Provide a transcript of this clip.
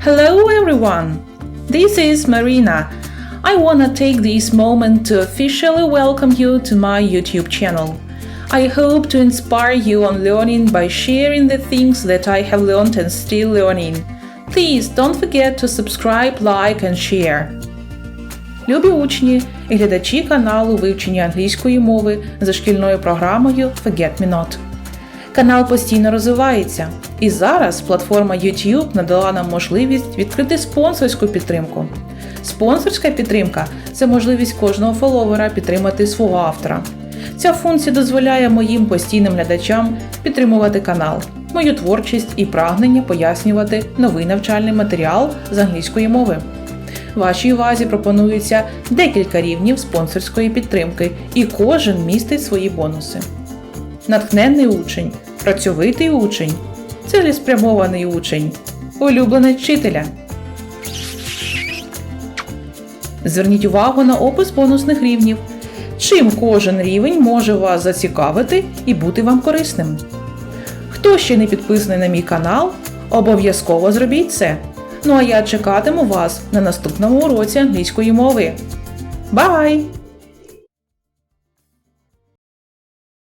Hello everyone! This is Marina. I wanna take this moment to officially welcome you to my YouTube channel. I hope to inspire you on learning by sharing the things that I have learned and still learning. Please don't forget to subscribe, like and share. Любі учні і глядачі каналу вивчення англійської мови за шкільною програмою Forget Me Not. Канал постійно розвивається, і зараз платформа YouTube надала нам можливість відкрити спонсорську підтримку. Спонсорська підтримка це можливість кожного фоловера підтримати свого автора. Ця функція дозволяє моїм постійним глядачам підтримувати канал, мою творчість і прагнення пояснювати новий навчальний матеріал з англійської мови. Вашій увазі пропонується декілька рівнів спонсорської підтримки, і кожен містить свої бонуси. Натхненний учень, працьовитий учень, цілеспрямований учень, улюбленець вчителя. Зверніть увагу на опис бонусних рівнів. Чим кожен рівень може вас зацікавити і бути вам корисним. Хто ще не підписаний на мій канал, обов'язково зробіть це. Ну а я чекатиму вас на наступному уроці англійської мови. Бай!